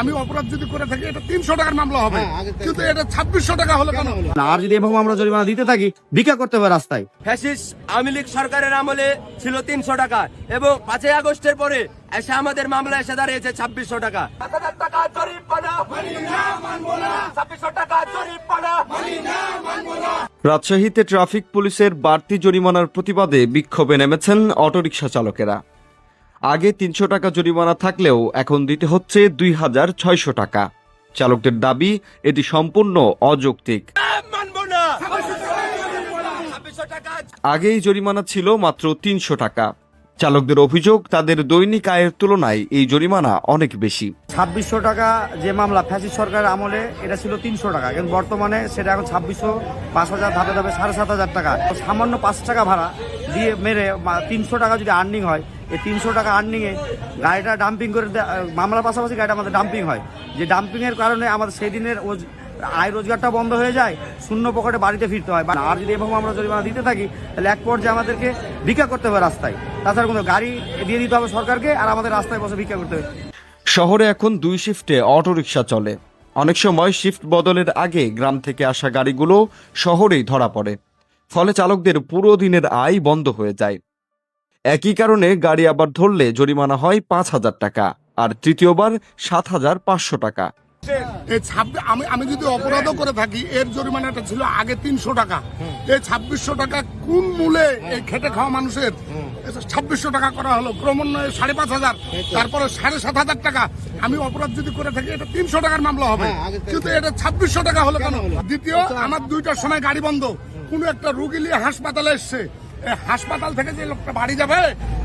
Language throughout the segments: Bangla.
আমি অপরাধ যদি করে থাকি এটা তিনশো টাকার মামলা হবে। কিন্তু এটা ছাব্বিশশো টাকা হলো কেন আর যদি এভাবে আমরা জরিমানা দিতে থাকি ভিক্ষা করতে হবে রাস্তায়। ফ্যাসিস্ট আওয়ামী লীগ সরকারের আমলে ছিল তিনশো টাকা এবং পাঁচই আগস্টের পরে এসে আমাদের মামলা এসে দাঁড়িয়েছে ছাব্বিশশো টাকা। টাকা ছাব্বিশশো টাকা রাজশাহীতে ট্রাফিক পুলিশের বাড়তি জরিমানার প্রতিবাদে বিক্ষোভে নেমেছেন অটোরিকশা চালকেরা। আগে তিনশো টাকা জরিমানা থাকলেও এখন দিতে হচ্ছে দুই হাজার ছয়শো টাকা। চালকদের দাবি, এটি সম্পূর্ণ অযৌক্তিক। আগেই জরিমানা ছিল মাত্র তিনশো টাকা। চালকদের অভিযোগ, তাদের দৈনিক আয়ের তুলনায় এই জরিমানা অনেক বেশি। ছাব্বিশশো টাকা যে মামলা ফ্যাসি সরকারের আমলে, এটা ছিল তিনশো টাকা। কিন্তু বর্তমানে সেটা এখন ছাব্বিশশো, পাঁচ হাজার, ধাপে ধাপে সাড়ে সাত হাজার টাকা। সামান্য পাঁচ টাকা ভাড়া দিয়ে মেরে তিনশো টাকা যদি আর্নিং হয়, এই তিনশো টাকা আর্নিংয়ে গাড়িটা ডাম্পিং করে মামলার পাশাপাশি গাড়িটা আমাদের ডাম্পিং হয়। যে ডাম্পিংয়ের কারণে আমাদের সেই দিনের আয় রোজগারটা বন্ধ হয়ে যায়, শূন্য পকেটে বাড়িতে ফিরতে হয়। আর যদি এভাবে আমরা জরিমানা দিতে থাকি, তাহলে এক পর্যায়ে আমাদেরকে ভিক্ষা করতে হবে রাস্তায়। তাছাড়া কোনো গাড়ি দিয়ে দিতে হবে সরকারকে, আর আমাদের রাস্তায় বসে ভিক্ষা করতে হবে। শহরে এখন দুই শিফটে অটোরিকশা চলে। অনেক সময় শিফট বদলের আগে গ্রাম থেকে আসা গাড়িগুলো শহরেই ধরা পড়ে। ফলে চালকদের পুরো দিনের আয় বন্ধ হয়ে যায়। একই কারণে গাড়ি আবার ধরলে জরিমানা হয় পাঁচ হাজার টাকা, আর তৃতীয়বার সাত হাজার পাঁচশো টাকা। এই ছাব্বিশ আমি আমি যদি অপরাধও করে থাকি এর জরিমানাটা ছিল আগে তিনশো টাকা। এই ছাব্বিশশো টাকা কোন মূলে এই খেটে খাওয়া মানুষের? ছাব্বিশশো টাকা করা হলো ক্রমান্বয়ে সাড়ে পাঁচ হাজার তারপরে সাড়ে সাত হাজার টাকা। আমি অপরাধ যদি করে থাকি এটা তিনশো টাকার মামলা হবে। কিন্তু এটা ছাব্বিশশো টাকা হলো কেন? দ্বিতীয় আমার দুইটার সময় গাড়ি বন্ধ। কোনো একটা রুগী নিয়ে হাসপাতালে এসছে। এই হাসপাতাল থেকে যে লোকটা বাড়ি যাবে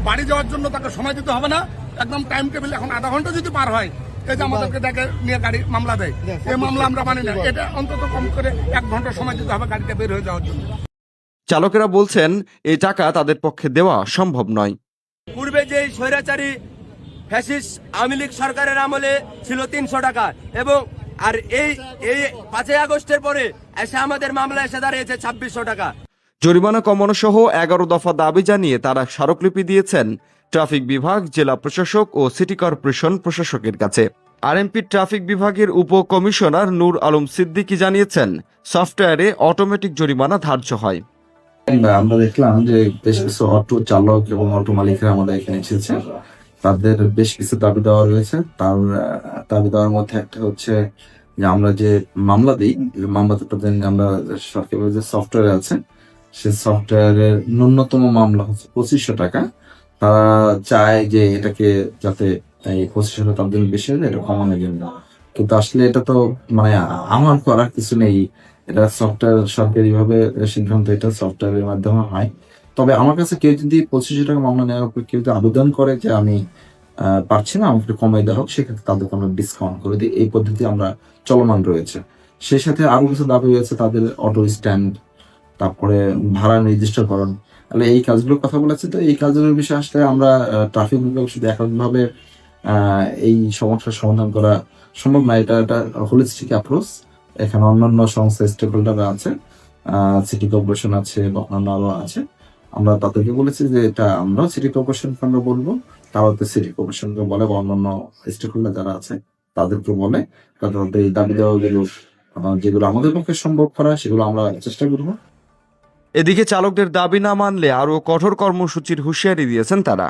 বাড়ি যাওয়ার জন্য তাকে সময় দিতে হবে না। একদম টাইম টেবিল এখন আধা ঘণ্টা যদি পার হয় এই যে আমাদেরকে ডেকে নিয়ে গাড়ি মামলা দেয়। এই মামলা আমরা মানি না। এটা অন্তত কম করে এক ঘণ্টা সময় দিতে হবে গাড়িটা বের হয়ে যাওয়ার জন্য। চালকেরা বলছেন এই টাকা তাদের পক্ষে দেওয়া সম্ভব নয়। পূর্বে যে স্বৈরাচারী ফ্যাসিস্ট আওয়ামী লীগ সরকারের আমলে ছিল তিনশো টাকা এবং আর এই এই পাঁচই আগস্টের পরে এসে আমাদের মামলা এসে দাঁড়িয়েছে ছাব্বিশশো টাকা। জরিমানা কমানো সহ এগারো দফা দাবি জানিয়ে তারা স্মারকলিপি দিয়েছেন। ট্রাফিক বিভাগ, জেলা প্রশাসক ও সিটি কর্পোরেশন প্রশাসকের কাছে। আরএমপি ট্রাফিক বিভাগের উপ কমিশনার নূর আলম সিদ্দিকী জানিয়েছেন, সফটওয়্যারে অটোমেটিক জরিমানা ধার্য হয়। আমরা দেখলাম যে বেশ কিছু অটো চালক এবং অটো মালিকরা আমাদের এখানে এসেছে। তাদের বেশ কিছু দাবি দেওয়া রয়েছে। তার দাবি দেওয়ার মধ্যে একটা হচ্ছে যে আমরা যে মামলা দিই মামলাতে তাদের আমরা সরকারি যে সফটওয়্যার আছে, সে সফটওয়্যারের ন্যূনতম মামলা হচ্ছে পঁচিশশো টাকা। তারা চায় যে এটাকে যাতে এই টাকা তাদের বেশি হয়ে এটা কমানোর জন্য। কিন্তু আসলে এটা তো মানে আমার করার কিছু নেই। এটা সফটওয়্যার সরকারি ভাবে সিদ্ধান্ত, এটা সফটওয়্যারের মাধ্যমে হয়। তবে আমার কাছে কেউ যদি পঁচিশশো টাকা মামলা নেওয়ার উপর কেউ যদি আবেদন করে যে আমি পারছি না, আমাকে কমাই দেওয়া হোক, সেক্ষেত্রে তাদেরকে আমরা ডিসকাউন্ট করে দিই এই পদ্ধতি আমরা চলমান রয়েছে। সেই সাথে আরও কিছু দাবি রয়েছে তাদের অটো স্ট্যান্ড তারপরে ভাড়া নির্দিষ্টকরণ। তাহলে এই কাজগুলোর কথা বলেছে তো এই কাজগুলোর বিষয়ে আসলে আমরা ট্রাফিক বিভাগ শুধু এককভাবে এই সমস্যার সমাধান করা সম্ভব না। এটা একটা হোলিস্টিক অ্যাপ্রোচ এখানে অন্যান্য সংস্থা স্টেক হোল্ডাররা আছে সিটি কর্পোরেশন আছে বা অন্যান্য আরও আছে। আমরা তাদেরকে বলেছি যে এটা আমরাও সিটি কর্পোরেশনকে আমরা বলব। তারা তো সিটি কর্পোরেশনকে বলে বা অন্যান্য স্টেক হোল্ডার যারা আছে, তাদেরকে বলে। তাদের দাবি দেওয়াগুলো যেগুলো আমাদের পক্ষে সম্ভব করা, সেগুলো আমরা চেষ্টা করব। এদিকে চালকদের দাবি না মানলে আরও কঠোর কর্মসূচির হুঁশিয়ারি দিয়েছেন তারা।